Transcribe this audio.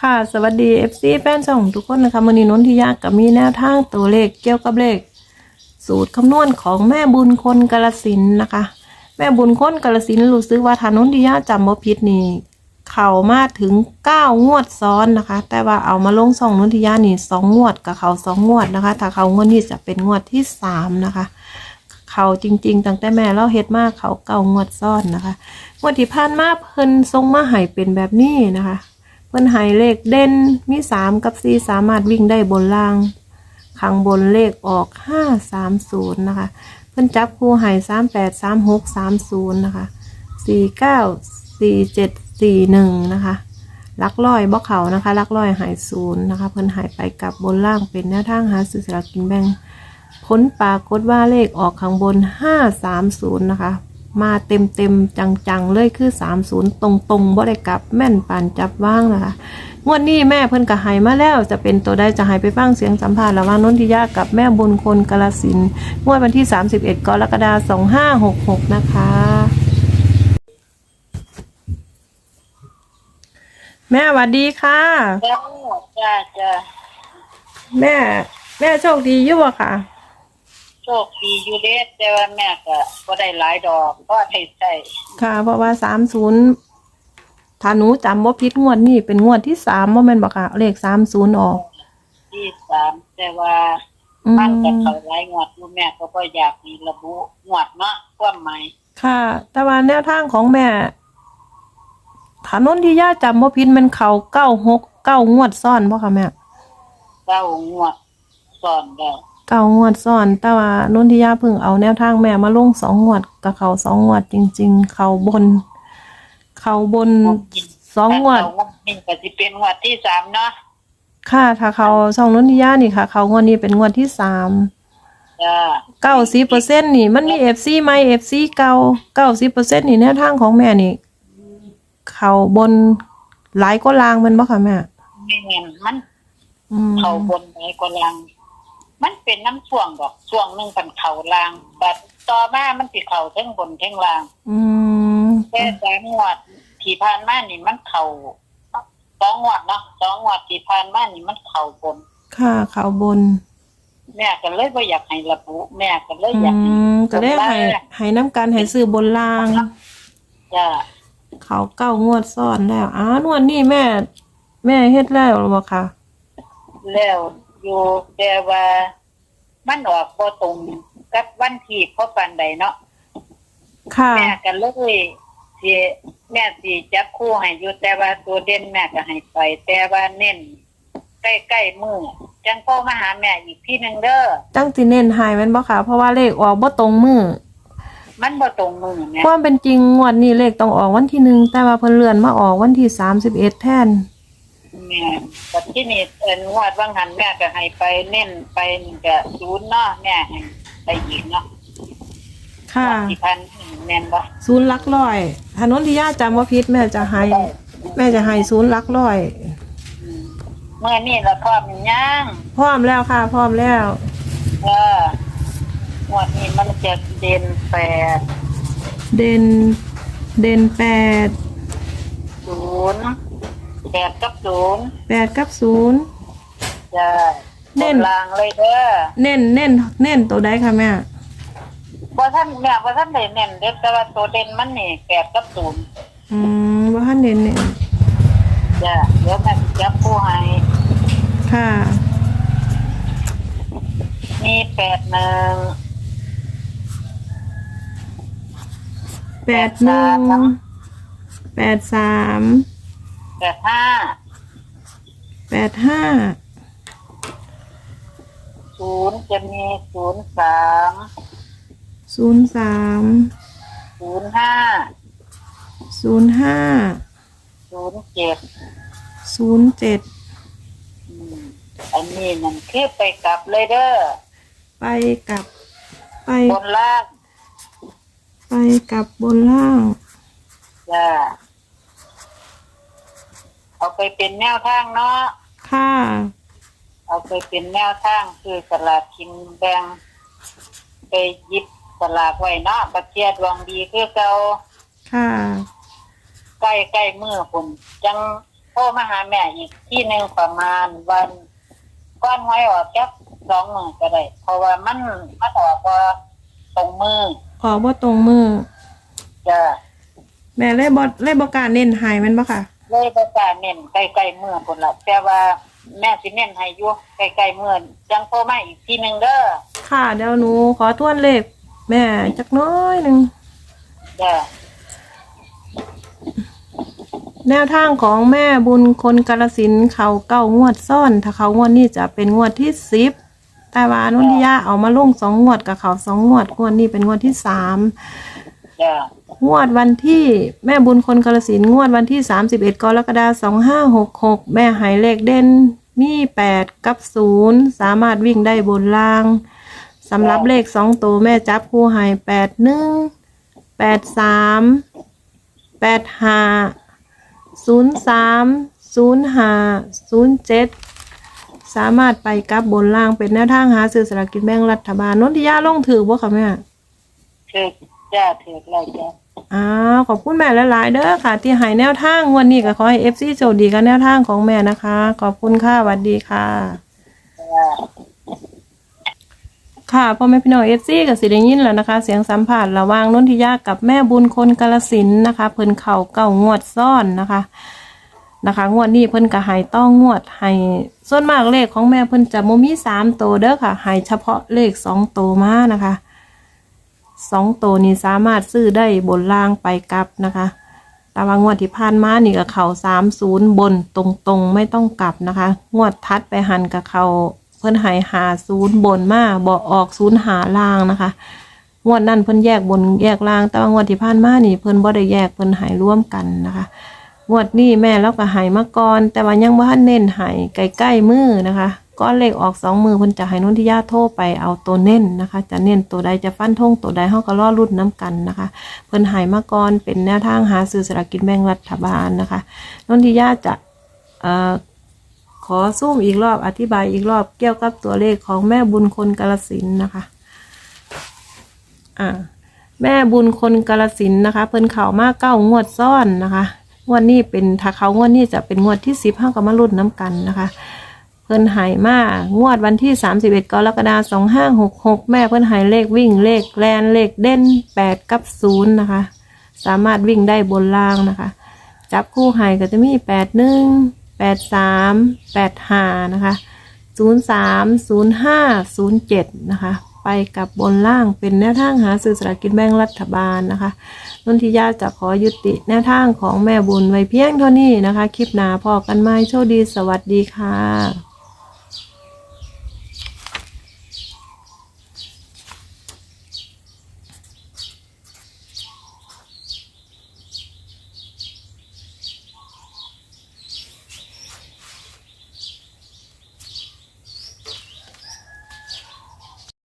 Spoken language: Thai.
ค่ะสวัสดี FC แฟนช่องทุกคนนะคะมือนี้นนทิยากับมีแนวทางตัวเลขเกี่ยวกับเลข สูตรคำนวณของแม่บุญคนกาลสินนะคะ แม่บุญคนกาลสินรู้สึกว่าทานนทิยาจำบ่ผิดนี่เข่ามาถึงเก้างวดซ้อนนะคะ แต่ว่าเอามาลงสองนนทิยานี่สองงวดกับเขาสองงวดนะคะ ถ้าเขางวดนี้จะเป็นงวดที่สามนะคะเขาจริง ๆ ตั้งแต่แม่เราเฮ็ดมากเขาเก่างวดซ้อนนะคะงวดที่ผ่านมาเพิ่นทรงมาให้เป็นแบบนี้นะคะ พิ่นให้เลขเด่นมีสามกับสี่สามารถวิ่งได้บนล่างข้างบนเลขออกห้าสามศูนย์นะคะ เพิ่นจับคู่ให้สามแปดสามหกสามศูนย์นะคะสี่เก้าสี่เจ็ดสี่หนึ่งนะคะลักลอยบ่เขานะคะลักลอยหายศูนย์นะคะ เพิ่นหายไปกับบนล่างเป็นแนวทางหาซื้อสลากกินแบ่งผลปรากฏว่าเลขออกข้างบน530นะคะ มาเต็มเต็มๆจังๆ เลยคือ30ตรงๆบ่ได้กลับแม่นปานจับว่างนะคะงวดนี้แม่เพิ่นก็ใหายมาแล้วจะเป็นตัวใดจะใหายไปฟังเสียงสัมภาษณ์ระหว่างนนทิยากับแม่บุญคนกาลสินธุ์งวดวันที่ 31กรกฎาคม2566 นะคะ แม่หวัดดีค่ะจ้าจ้าจ้าแม่ แม่โชคดีอยู่บ่ค่ะ โชคดีอยู่เด้แต่ว่าแม่ก็บ่ได้หลายดอกก็ให้ใช้ค่ะ เพราะว่าสามศูนย์ถ้าหนูจำว่าพิษงวดนี่เป็นงวดที่สามว่าแม่นบอกค่ะ เลขสามศูนย์ออกที่สามแต่ว่าอืมันก็มเข้าหลายงวดอยู่แม่ก็บ่อยากมีระบุงวดเนาะความหมายค่ะ แต่ว่าแนวทางของแม่ถานนที่ย่าจำว่าพิษมันเขาเก้าหกเก้างวดซ้อนบ่ค่ะแม่เก้างวดซ้อนแล้ว เก้างวดซ้อน แต่ว่านนที่ย่าเพิ่งเอาแนวทางแม่มาลงสองงวดกับเขาสองงวดจริง ๆ เขาบน เขาบนสองงวดถ้าเข้างวดนี้ก็สิเป็นงวดที่สามเนาะค่ะถ้าเขาช่องนนทิยานี่ค่ะ เขางวดนี้เป็นงวดที่สามจ้าเก้าสิบเปอร์เซ็นต์นี่ มันมีเอฟซีไหมเอฟซีเก่าเก้าสิบเปอร์เซ็นต์นี่แนวทางของแม่นี่ เขาบนหลายก็ลางแมันบ่ค่ะแม่แม่นมันอืมเข้าบนไหนก็ลาง มันเป็นน้ำช่วงดอกช่วงหนึงกันเข้าลางบัดต่อมามันสิเข้าทั้งบนทั้งล่างอืมแต่สามงวดที่ผ่านมานี่มันเข่าสองงวดเนาะสองงวดที่ผ่านมานี่มันเข่าบน ค่ะเขาบน แม่ก็เลยบ่อยากให้ระบุ แม่ก็เลยอือยากให้มก็ได้ให้ให้น้ำกันให้ซื้อบนลาง จ้าเขาเก้างวดซ้อนแล้วอ้าวนวดนี่แม่ แม่เฮ็ดแล้วหรือเปล่าคะแล้ว อยู่แต่ว่ามันออกบ่ตรงกับวันที่เพราะปานใดเนาะค่ะ แม่ก็เลยสิแม่สิจับคู่ให้อยู่แต่ว่าตัวเด่นแม่ก็ให้ไป แต่ว่าเน้นใกล้ๆมือจังพ่อมาหาแม่อีกที่หนึงเด้อตั้งสิเน้นให้แมันบ่ค่ะ เพราะว่าเลขออกบ่ตรงมือมันบ่ตรงมือแม่ความเป็นจริงงวดนี้เลขต้องออกวันที่หนึ่งแต่ว่าเพิ่นเลื่อนมาออกวันที่สามสิบเอ็ดแทน แม่แต่ที่นี่เอ็นงวดว่างหันแม่ก็ให้ไปเน้นไปนี่ก็ศูนย์เนาะแม่ให้ไปอีกเนาะค่ะสี่พันแม่นบ่ศูนย์หลักร้อยถนนที่ย่าจำว่าพิษแม่จะให้ แม่จะให้ศูนย์หลักร้อยอืมเมื่อนี่ละพร้อมย่างพร้อมแล้วค่ะ พร้อมแล้วเอองวดนี้มันจะเด่นแปดเด่นเด่นแปดศูนย์ แปดกับศูนย์แปดกับศูนย์จะเน้นบลางเลยเด้อเน้นเน้นเน้นตัวใดค่ะแม่บ่ท่านแม่บ่ท่านได้เน้นเด้อแต่ว่าตัวเด่นมันนี่แปดกับศูนย์อืมว่าท่านเน้นเน้นจ้ะเดี๋ยวแม่สิจับผู้ให้ค่ะมีแปดหนึ่ง แปดหนึ่งแปดสาม แปด ห้าแปดห้าศูนย์จะมีศูนย์สามศูนย์สามศูนย์ห้าศูนย์ห้าศูนย์เจ็ดศูนย์เจ็ดอืมอันนี้นั่นคือไปกลับเลยเด้อไปกับ ไปบนล่างไปกับบนล่าง จ้ะ เอาไปเป็นแนวทางเนาะ ค่ะ เอาไปเป็นแนวทางคือสลากกินแบ่งไปหยิบสลากไว้เนาะประเทียดวงดีคือเก่าค่ะ ใกล้ใกล้มือผมจังโทรมาหาแม่อีกที่หนึ่งประมาณวันก้อนไว้ออกจักสองมือก็ได้ เพราะว่ามันมันออกว่าตรงมือขอบ่ตรงมือจะแม่เลยบ่เลยบ่กล้ารเน้นใหายมันบ่ค่ะ เลยประกล้าศเน้นใกล้ๆมือคนละแต่ว่าแม่สิเน้นให้อยู่ใกล้ๆมือจังโทรมาอีกทีหนึ่งเด้อค่ะเดี๋ยวหนูขอทวนเลขแม่จักน้อยหนึ่งจะแนวทางของแม่บุญคนกาลสินธุ์เขาเก้างวดซ่อน ถ้าเขางวดนี้จะเป็นงวดที่สิบแต่ว่านุนทิยาเอามาลงสองงวดกับเขาสองงวดงวดนี้เป็นงวดที่สามจะ งวดวันที่แม่บุญคนกาลสินงวดวันที่สามสิบเอ็ดกรกฎาสองห้าหกหกแม่หายเลขเด่นมีแปดกับศูนย์สามารถวิ่งได้บนล่างสำหรับเลขสองตัวแม่จับคู่หายแปดหนึ่งแปดสามแปดห้าศูนย์สามศูนย์ห้าศูนย์เจ็ดสามารถไปกับบนล่างเป็นแนวทางหาซื้อสลากกินแบ่งรัฐบาลนนทิยาลงถือบ่คะแม่ ถือจะถืออะไรจะ อ้าวขอบคุณแม่หลายๆเด้อค่ะ ที่ให้แนวทางวันนี้ก็ขอให้เอฟซีโชคดีกับแนวทางของแม่นะคะ ขอบคุณค่ะสวัสดีค่ะ ค่ะพ่อแม่พี่น้องเอฟซีกับสิได้ยินแล้วนะคะ เสียงสัมผัสระหว่างนนทิยากับแม่บุญคนกาลสินธุ์นะคะ เพิ่นเข่าเก่างวดซ่อนนะคะนะคะ งวดนี้เพิ่นก็ใหายต้องงวดให้ส่วนมากเลขของแม่เพิ่นจะโมมีสามตัวเด้อค่ะใหายเฉพาะเลขสองตัวมานะคะ สองตัวนี้สามารถซื้อได้บนล่างไปกลับนะคะแต่ว่างวดที่ผ่านมานี่กับเขาสามศูนย์บนตรงๆ ไม่ต้องกลับนะคะ งวดทัดไปหันกับเขาเพิ่นหายหาศูนย์บนมาบอกออกศูนย์หาล่างนะคะ งวดนั้นเพิ่นแยกบนแยกล่าง แต่ว่างวดที่ผ่านมานี่เพิ่นบ่ได้แยกเพิ่นหายร่วมกันนะคะ งวดนี้แม่เราก็หายมาก่อน แต่ว่ายังบ่ทันเน้นหายใกล้ๆมือนะคะ ก้อนเลขออกสองมือเพิ่นจะให้นุ่นที่ญาโทรไปเอาตัวเน้นนะคะ จะเน้นตัวใดจะฟันธงตัวใดเฮาก็รอรุ่นน้กันนะคะ เพิ่นหายมาก่อนเป็นแนวทางหาซื้อสลากกินแบ่งรัฐบาลนะคะนนทิยาจะเอ่อขอซูมอีกรอบอธิบายอีกรอบเกี่ยวกับตัวเลขของแม่บุญคนกาลสินนะคะ อ่า แม่บุญคนกาลสินนะคะ เพิ่นเข่ามากเก้างวดซ้อนนะคะ งวดนี้เป็นถ้าเขางวดนี้จะเป็นงวดที่สิบห้ากับมารุ่นน้ำกันนะคะ เพิ่นหายมากงวดวันที่ 31 กรกฎาคม2566 แม่เพิ่นหายเลขวิ่งเลขแลนเลขเด่น 8 กับ 0 นะคะ สามารถวิ่งได้บนล่างนะคะ จับคู่หายก็จะมี 81 83 85 นะคะ 03 05 07 นะคะ ไปกับบนล่างเป็นแนวทางหาซื้อสลากกินแบ่งรัฐบาลนะคะนนทิยาจะขอยุติแนวทางของแม่บุญไว้เพียงเท่านี้นะคะ คลิปหน้าพอกันไหมโชคดีสวัสดีค่ะ